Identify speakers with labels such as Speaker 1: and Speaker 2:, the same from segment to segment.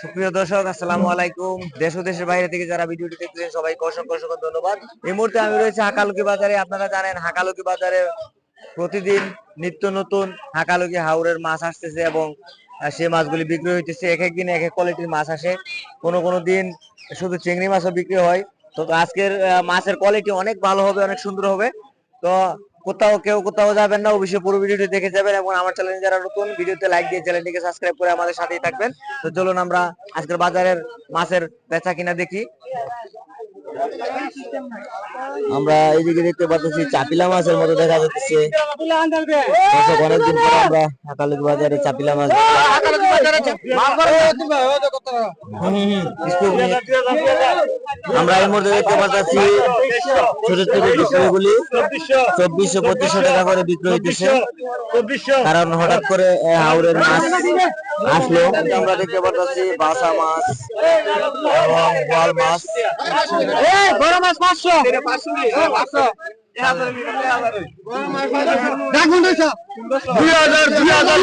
Speaker 1: সুপ্রিয় দর্শক, আসসালামু আলাইকুম। দেশ ও দেশের বাইরে থেকে যারা ভিডিওটি দেখতেছেন, সবাইকে অসংখ্য অসংখ্য ধন্যবাদ। এই মুহূর্তে আমি রয়েছে হাকালুকি বাজারে। আপনারা জানেন, হাকালুকি বাজারে প্রতিদিন নিত্য নতুন হাকালুকি হাওরের মাছ আসতেছে এবং সে মাছগুলি বিক্রি হইতেছে। এক এক দিন এক এক কোয়ালিটির মাছ আসে। কোনো কোনো দিন শুধু চিংড়ি মাছও বিক্রি হয়। তো আজকের মাছের কোয়ালিটি অনেক ভালো হবে, অনেক সুন্দর হবে। তো কোথাও কেউ কোথাও যাবেন না, অবশ্যই পুরো ভিডিওটি দেখে যাবেন এবং আমার চ্যানেল যারা নতুন, ভিডিওতে লাইক দিয়ে চ্যানেলটিকে সাবস্ক্রাইব করে আমাদের সাথেই থাকবেন। তো চলুন আমরা আজকের বাজারের মাছের বেচা কিনা দেখি। আমরা এইদিকে দেখতে পাচ্ছি চাপিলা মাছের মতো দেখা যাচ্ছে। অনেকদিন পর আমরা হাকালুক বাজারে চাপিলা মাছ। আমরা এই মুহূর্তে দেখতে পাচ্ছি ছোট ছোট বিক্রয়গুলি চব্বিশশো পঁচিশশো টাকা করে বিক্রি হইতেছে। কারণ হঠাৎ করে এ, হাওরের মাছ আসলো। আমরা দেখতে পাচ্ছি বাসা মাছ এবং মাছ। বড় মাছ পাঁচশো। দুই হাজার দুই হাজার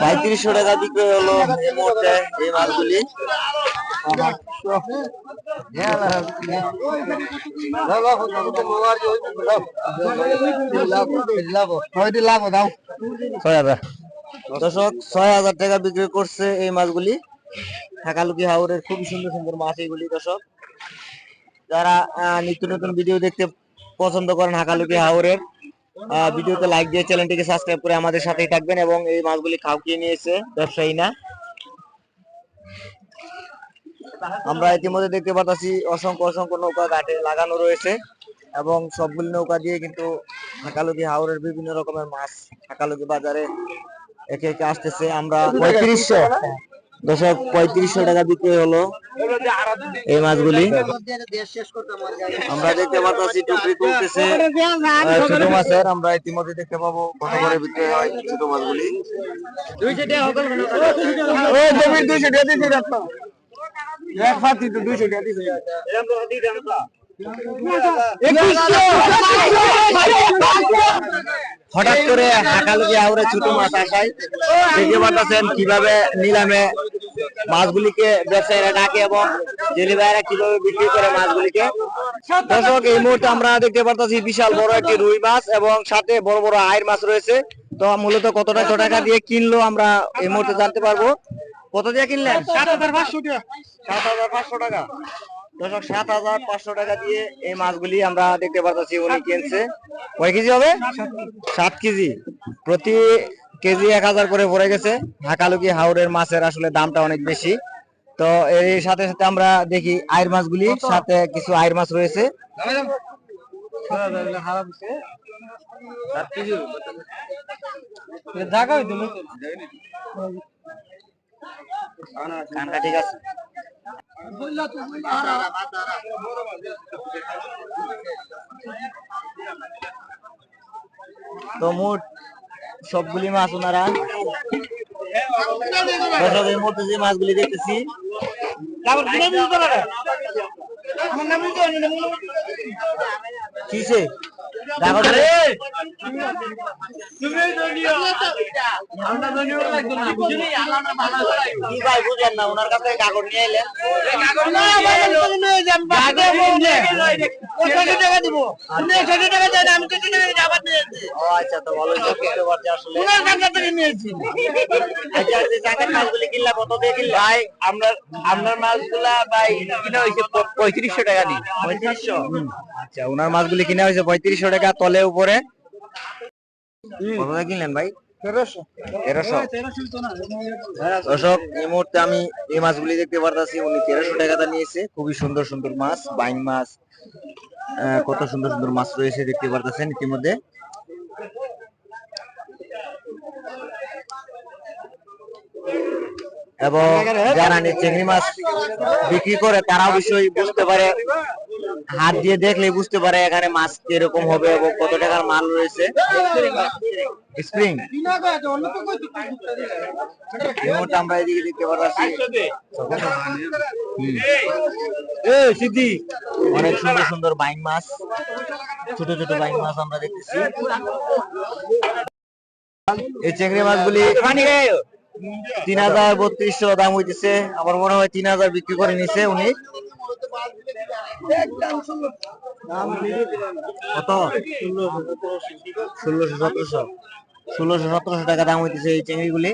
Speaker 1: পঁয়ত্রিশশো টাকা বিক্রি হলো এই মুহূর্তে দর্শক, ছয় হাজার টাকা বিক্রি করছে এই মাছগুলি। ঢাকালুকি হাওরের খুবই সুন্দর সুন্দর মাছ এইগুলি, দর্শক। যারা নিত্য নতুন ভিডিও দেখতে পছন্দ করেন হাকালুকি হাওরের ভিডিওতে লাইক দিয়ে চ্যানেলটিকে সাবস্ক্রাইব করে আমাদের সাথেই থাকবেন এবং এই মাছগুলি খাওকিয়ে নিয়েছে ব্যবসায়ী না আমরা ইতিমধ্যে দেখতে পাচ্ছি অসংখ্য অসংখ্য নৌকা ঘাটে লাগানো রয়েছে এবং সবগুলি নৌকা দিয়ে কিন্তু হাকালুকি হাওরের বিভিন্ন রকমের মাছ হাকালুকি বাজারে একে একে আসতেছে। আমরা পঁয়ত্রিশশো দশক পঁয়ত্রিশশো টাকা বিক্রি হলো এই মাছগুলি। আমরা দেখতে পাচ্ছি টুকরি তুলতেছে ছোট মাছের আমরা ইতিমধ্যে দেখতে পাবো কত করে বিক্রি হয় ছোট মাছগুলি। দুইশো টাকা। এক ফাটি তো দুইশো টাকা দিয়েছে হঠাৎ করে হাকালুকি আউরে ছোট মাছ আসায় দেখতে পাচ্ছেন কীভাবে নিলামে মাছগুলিকে ব্যবসায়ীরা ডাকে এবং জেলি ভাইরা কীভাবে বিক্রি করে মাছগুলিকে। দর্শক এই মুহূর্তে আমরা দেখতে পাচ্ছি বিশাল বড় একটি রুই মাছ এবং সাথে বড় বড় আয়ের মাছ রয়েছে। তো মূলত কত টাকা টাকা দিয়ে কিনলো আমরা এই মুহূর্তে জানতে পারব। কত দিয়ে কিনলেন? সাত হাজার পাঁচশো টাকা। সাত হাজার পাঁচশো টাকা। দর্শক সাত হাজার পাঁচশো টাকা দিয়ে এই মাছগুলি আমরা দেখতে পাচ্ছি উনি কিনছে। কয় কেজি হবে? সাত কেজি। প্রতি কেজি এক হাজার করে পড়ে গেছে। হাকালুকি হাওড়ের মাছের আসলে দামটা অনেক বেশি। তো এর সাথে সাথে আমরা দেখি আয়ের মাছগুলি সাথে কিছু আয়ের মাছ রয়েছে। ঠিক আছে। তো মোট সবগুলি মাছ ওনারা এই মুহূর্তে যে মাছগুলি দেখতেছি। কিসে? দেখো তো রে। কি ভাই বুঝলেন না ওনার কাছে কাগজ নিয়ে এলেন। ও আচ্ছা তো ভালো আসলে। আচ্ছা আচ্ছা চাকের কিনলা কত দিয়ে কিনলা ভাই আপনার আপনার মাছগুলা ভাই কিনা হয়েছে পঁয়ত্রিশশো টাকা পঁয়ত্রিশশো? আচ্ছা ওনার মাছগুলি কিনা হয়েছে পঁয়ত্রিশশো টাকা তলে উপরে। কত কিনলেন ভাই? দর্শক এই মুহূর্তে আমি এই মাছগুলি দেখতে পারতাছি উনি তেরোশো টাকাটা নিয়েছে খুবই সুন্দর সুন্দর মাছ বাইং মাছ কত সুন্দর সুন্দর মাছ রয়েছে দেখতে পারতেছেন ইতিমধ্যে। এবং যারা চিংড়ি মাছ বিক্রি করে তারা অবশ্যই বুঝতে পারে হাত দিয়ে দেখলে বুঝতে পারে এখানে মাছ কীরকম হবে এবং কত টাকার মাল রয়েছে। স্প্রিং। আমরা এদিকে দেখতে পাচ্ছি সিদ্ধি। অনেক সুন্দর সুন্দর বাইং মাছ ছোট ছোট বাইং মাছ আমরা দেখতেছি। এই চিংড়ি মাছগুলি তিন হাজার বত্রিশশো দাম হইতেছে আমার মনে হয় তিন হাজার বিক্রি করে নিছে উনি। কত? ষোলোশো সতেরোশো। ষোলোশো সতেরোশো টাকা দাম হইতেছে এই চিংড়িগুলি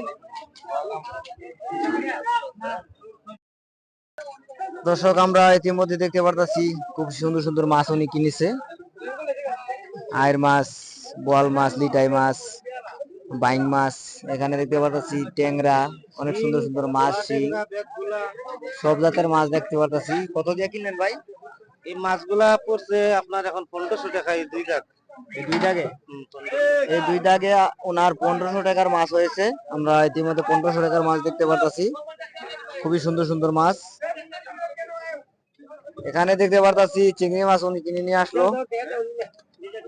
Speaker 1: দর্শক, আমরা ইতিমধ্যে দেখতে পারতাছি, খুব সুন্দর সুন্দর মাছ উনি কিনেছে। আয়ের মাছ, বোয়াল মাছ, লিটাই মাছ বাইং মাছ, এখানে দেখতে পারতাছি ট্যাংরা, অনেক সুন্দর সুন্দর মাছ সব জাতের মাছ দেখতে পারতাছি। কত দিয়ে কিনলেন ভাই?
Speaker 2: এই মাছগুলা পড়ছে আপনার এখন পনেরোশো টাকা দুই দাগ
Speaker 1: এই দুই দাগে? এই দুই দাগে ওনার পনেরোশো টাকার মাছ হয়েছে। আমরা ইতিমধ্যে পনেরোশো টাকার মাছ দেখতে পারতাছি। খুবই সুন্দর সুন্দর মাছ। এখানে দেখতে পারতাছি চিংড়ি মাছ উনি কিনে নিয়ে আসলো।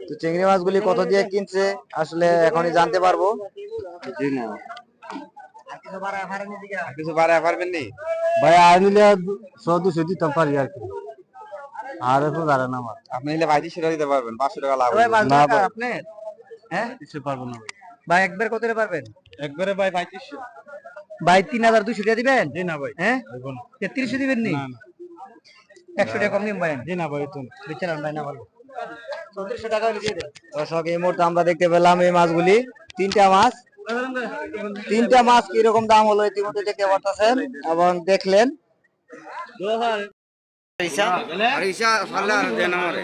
Speaker 1: তো চিংড়ি মাছগুলি কত দিয়ে কিনছে আসলে এখনই জানতে পারব।
Speaker 2: জি না। কিছু বাড়ায় পারবেন নি
Speaker 1: ভাই আর নিলে শো দুশো দিতাম পারি আর কি। আর একটু দাঁড়ান আমার।
Speaker 2: আপনি নিলে টাকা দিতে পারবেন পাঁচশো টাকা লাভ
Speaker 1: ভাই,
Speaker 3: আপনি হ্যাঁ?
Speaker 2: দিতে পারব না
Speaker 3: ভাই। একবার কত পারবেন?
Speaker 2: একবারে ভাই পঁয়ত্রিশশো।
Speaker 3: ভাই তিন হাজার দুশো টাকা দিবেন?
Speaker 2: জি না ভাই।
Speaker 3: হ্যাঁ? তেত্রিশশো দিবেন নি? একশো টাকা কম দিন ভাই
Speaker 2: জি না ভাই তুমি
Speaker 3: বেচারান ভাই না ভালো
Speaker 1: দর্শক এই মুহূর্তে আমরা দেখতে পেলাম এই মাছগুলি। তিনটা মাছ। তিনটা মাছ কীরকম দাম হলো ইতিমধ্যে দেখতে পারতেছেন এবং দেখলেন।
Speaker 2: আর ইসা ফাল্লা আর দেন আমারে।